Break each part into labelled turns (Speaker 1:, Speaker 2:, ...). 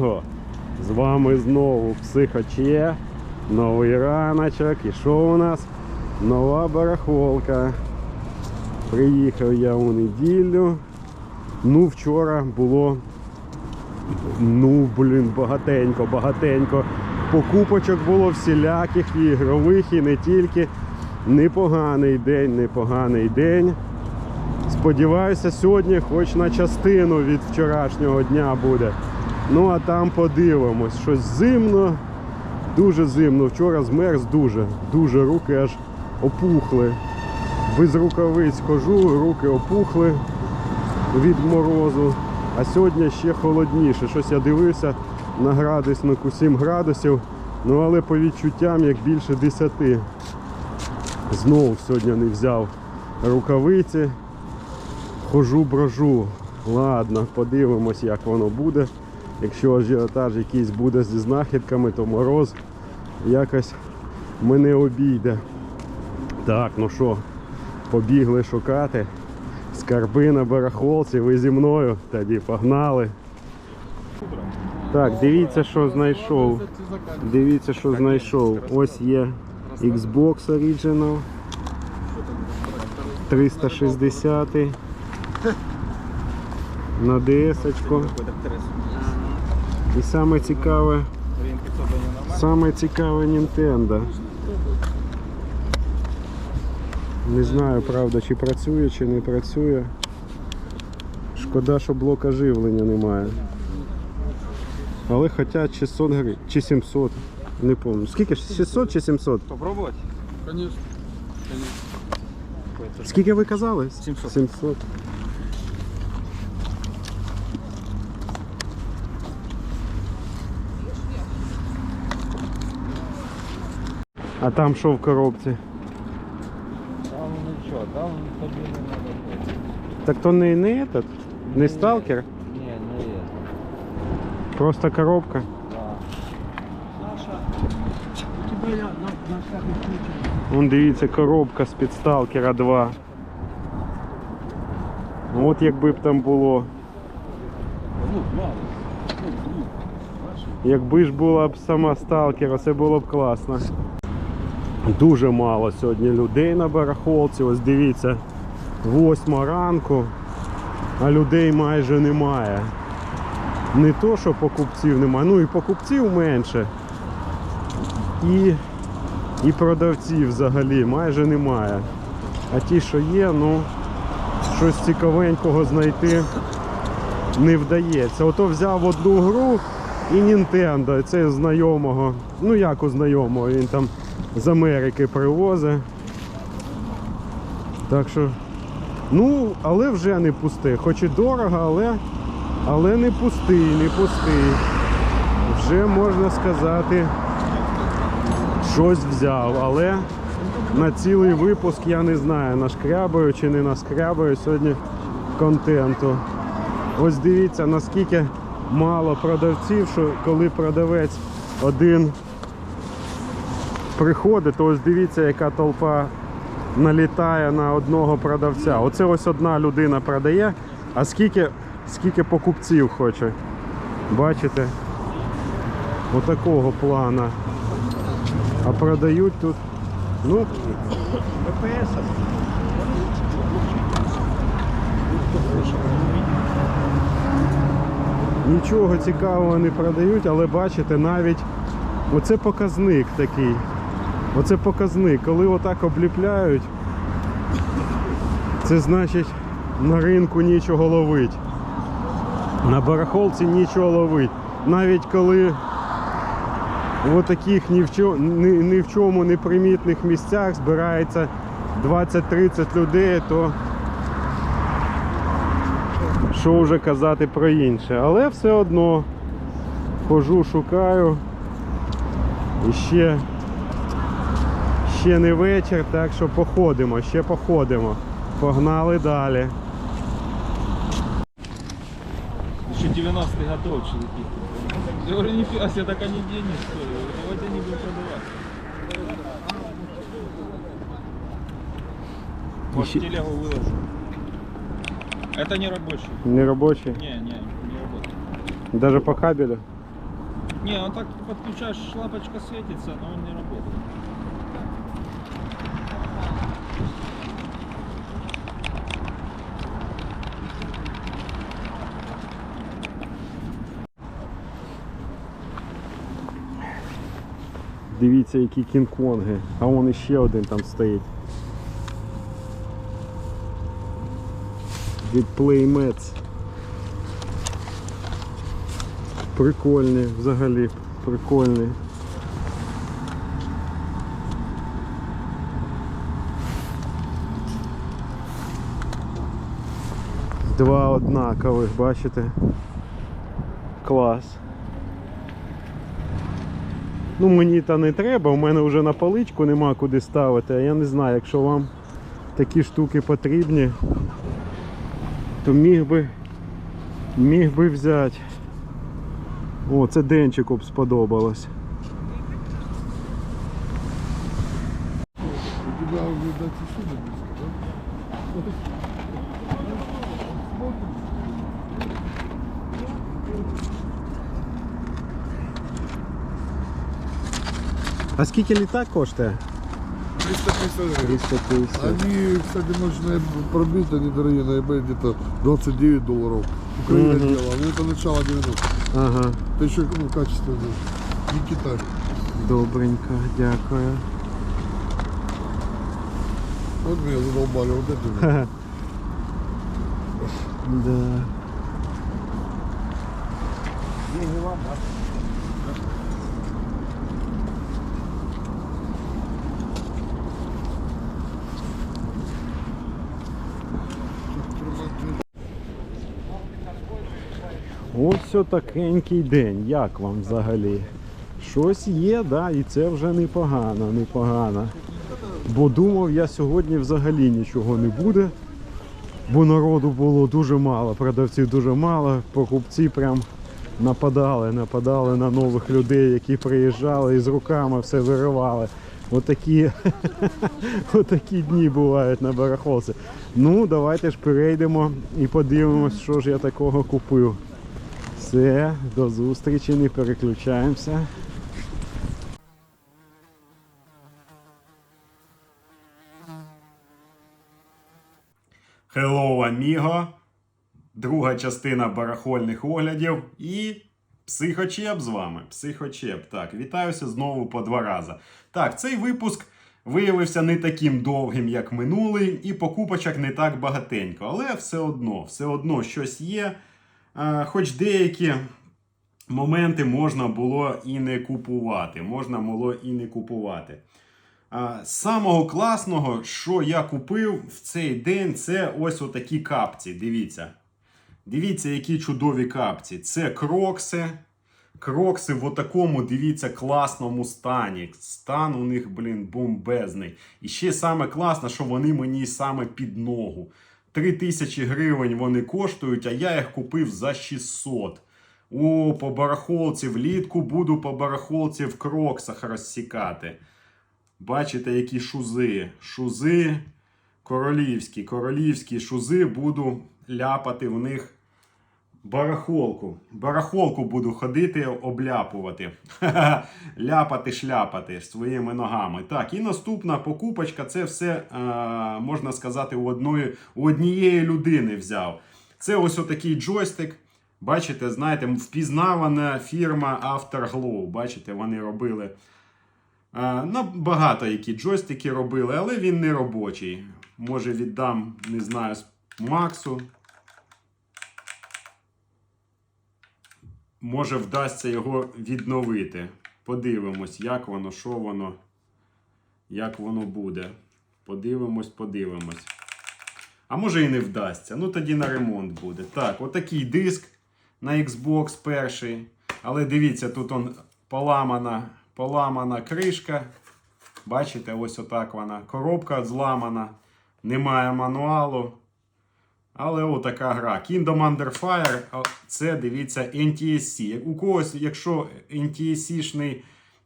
Speaker 1: Hello! З вами знову Психоче, новий раночок. І що у нас? Нова барахолка. Приїхав я у неділю. Ну, вчора було. Ну, блін, багатенько, багатенько. Покупочок було всіляких і ігрових, і не тільки. Непоганий день, непоганий день. Сподіваюся, сьогодні хоч на частину від вчорашнього дня буде. Ну а там подивимось. Щось зимно, дуже зимно. Вчора змерз дуже, дуже руки аж опухли. Без рукавиць хожу, руки опухли від морозу. А сьогодні ще холодніше. Щось я дивився на градуснику 7 градусів. Ну але по відчуттям як більше 10. Знову сьогодні не взяв рукавиці. Хожу, брожу. Ладно, подивимось, як воно буде. Якщо ажіотаж якийсь буде зі знахідками, то мороз якось мене обійде. Так, ну що, побігли шукати. Скарби на барахолці, ви зі мною. Тоді погнали. Так, дивіться, що знайшов. Дивіться, що знайшов. Ось є Xbox Original. 360 на DS. -очку. І саме цікаве, саме цікаве Nintendo. Не знаю, правда, чи працює, чи не працює. Шкода, що блока живлення немає. Але хоча 600 гривень, чи 700, не пам'ятаю. Скільки? 600 чи 700?
Speaker 2: Попробовать?
Speaker 3: Конечно.
Speaker 1: Скільки ви казали?
Speaker 2: 700.
Speaker 1: 700. А там що в коробці?
Speaker 2: Там ничего, там тобі не надо. ходити.
Speaker 1: Так то не, не этот, не сталкер,
Speaker 2: Ні, не є.
Speaker 1: просто коробка.
Speaker 2: Да.
Speaker 3: У тебя я на, на всякий случай.
Speaker 1: Вон дивіться, коробка з-під сталкера 2. От якби б там було.
Speaker 3: Ну, мало. Ну, ну,
Speaker 1: Якби ж була б сама сталкера, це було б класно. Дуже мало сьогодні людей на барахолці. Ось дивіться, восьма ранку, а людей майже немає. Не то, що покупців немає, ну і покупців менше. І, і продавців взагалі майже немає. А ті, що є, ну щось цікавенького знайти не вдається. Ото взяв одну гру і Nintendo, це знайомого. Ну як у знайомого, він там з Америки привозить. Так що, ну, але вже не пустий. Хоч і дорого, але, але не пустий, не пустий. Вже можна сказати, щось взяв, але на цілий випуск я не знаю, нашкрябаю чи не нашкрябаю сьогодні контенту. Ось дивіться, наскільки мало продавців, що коли продавець один приходить, то ось дивіться, яка толпа налітає на одного продавця. Оце ось одна людина продає, а скільки, скільки покупців хоче. Бачите? Отакого плана. А продають тут. Ну, Нічого цікавого не продають, але бачите, навіть оце показник такий. Оце показник. Коли отак обліпляють, це значить на ринку нічого ловить. На барахолці нічого ловить. Навіть коли в таких ні в, чо, ні, ні в чому не примітних місцях збирається 20-30 людей, то що вже казати про інше. Але все одно хожу, шукаю. І ще, ще не вечір, так що походимо, ще походимо. Погнали далі.
Speaker 2: Еще 90-й готов чуваки. Я говорю, нифига себе, так они денег стоят. Давайте они будем продавать. Может, телегу выложу. Это не рабочий.
Speaker 1: Не робочий.
Speaker 2: Не, не, не работает.
Speaker 1: Даже по кабелю.
Speaker 2: Не, он так подключаешь, лампочка светится, но он не работает.
Speaker 1: Дивіться, які кінг-конги. А вон іще один там стоїть. Від Playmats. Прикольні взагалі. Прикольні. Два однакових, бачите? Клас. Ну мені та не треба, у мене вже на паличку нема куди ставити, а я не знаю, якщо вам такі штуки потрібні, то міг би міг би взяти. О, це денчику б сподобалось. А скільки літак коштує?
Speaker 3: 350 гривен.
Speaker 1: 350.
Speaker 3: Они, кстати, ночные пробиты, они дорогие, на eBay где-то 29 долларов. Украина
Speaker 1: Мгм.
Speaker 3: делала, ну это начало 90
Speaker 1: Ага,
Speaker 3: Это еще ну, качественно. Не Китай.
Speaker 1: добренько, дякую.
Speaker 3: Вот меня задолбали, вот это.
Speaker 1: Да. Ось отакенький день. Як вам взагалі? Щось є, да, і це вже непогано, непогано. Бо думав, я сьогодні взагалі нічого не буде. Бо народу було дуже мало, продавців дуже мало, покупці прям нападали, нападали на нових людей, які приїжджали і з руками все виривали. Отакі, отакі дні бувають на барахолці. Ну, давайте ж перейдемо і подивимось, що ж я такого купив. Все, до зустрічі, не переключаємося. Hello, amigo! Друга частина барахольних оглядів і психочеп з вами. Психочеп. Так, вітаюся знову по два рази. Так, цей випуск виявився не таким довгим, як минулий, і покупочок не так багатенько. Але все одно, все одно щось є. А, хоч деякі моменти можна було і не купувати. Можна було і не купувати. Самого класного, що я купив в цей день, це ось отакі капці. Дивіться. Дивіться, які чудові капці. Це крокси. Крокси в отакому, дивіться, класному стані. Стан у них, блін, бомбезний. І ще саме класно, що вони мені саме під ногу. 3000 гривень вони коштують, а я їх купив за 600. О, по барахолці влітку буду по барахолці в кроксах розсікати. Бачите, які шузи. Шузи королівські. Королівські шузи буду ляпати в них барахолку. Барахолку буду ходити, обляпувати. Ляпати, шляпати своїми ногами. Так, і наступна покупочка це все, е, можна сказати, у, одної, у однієї людини взяв. Це ось отакий джойстик. Бачите, знаєте, впізнавана фірма Afterglow. Бачите, вони робили. Е, Ну, багато які джойстики робили, але він не робочий. Може віддам, не знаю, Максу. Може вдасться його відновити. Подивимось, як воно, що воно, як воно буде. Подивимось, подивимось. А може і не вдасться. Ну тоді на ремонт буде. Так, отакий диск на Xbox перший. Але дивіться, тут он поламана, поламана кришка. Бачите, ось отак вона. Коробка зламана. Немає мануалу. Але отака гра. Kingdom Under Fire, це дивіться NTSC. У когось, якщо NTSC-шний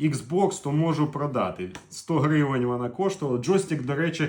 Speaker 1: Xbox, то можу продати. 100 гривень вона коштувала. Джойстик, до речі,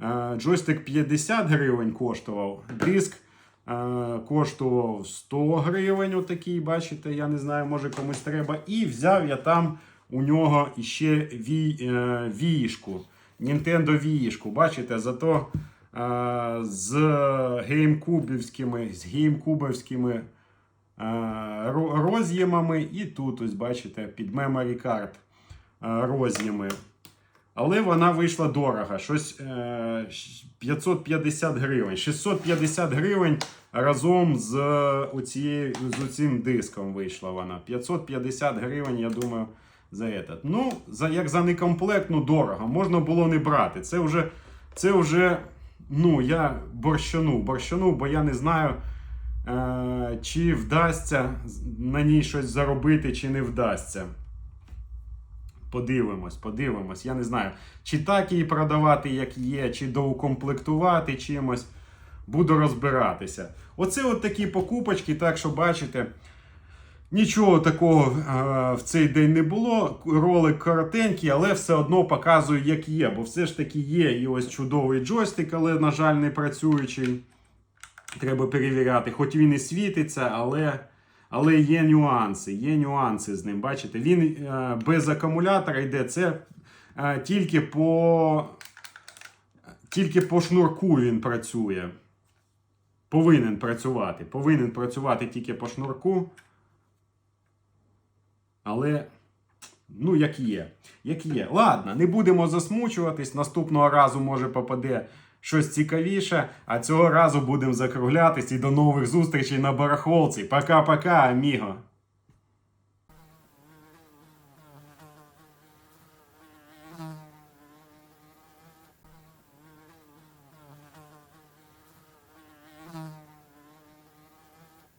Speaker 1: е, джойстик 50 гривень коштував. Диск е, коштував 100 гривень. Отакий, бачите, я не знаю, може комусь треба. І взяв я там у нього іще ві, е, віїшку. Nintendo віїшку. Бачите, зато з геймкубівськими, з геймкубівськими е, роз'ємами. І тут, ось бачите, під memory card е, роз'єми. Але вона вийшла дорого. Щось е, 550 гривень. 650 гривень разом з, оцією, з оцим диском вийшла вона. 550 гривень, я думаю, за этот. Ну, за, як за некомплект, ну дорого. Можна було не брати. Це вже, це вже ну, я борщанув, борщанув, бо я не знаю, е, чи вдасться на ній щось заробити, чи не вдасться. Подивимось, подивимось. Я не знаю, чи так її продавати, як є, чи доукомплектувати чимось. Буду розбиратися. Оце от такі покупочки, так що бачите. Нічого такого е, в цей день не було. Ролик коротенький, але все одно показую, як є. Бо все ж таки є і ось чудовий джойстик, але, на жаль, не працюючий. Треба перевіряти. Хоч він і світиться, але, але є нюанси. Є нюанси з ним. Бачите, він е, без акумулятора йде. Це е, тільки по, тільки по шнурку він працює. Повинен працювати. Повинен працювати тільки по шнурку. Але, ну, як є. Як є. Ладно, не будемо засмучуватись. Наступного разу може попаде щось цікавіше. А цього разу будемо закруглятись і до нових зустрічей на барахолці. Пока-пока, аміго.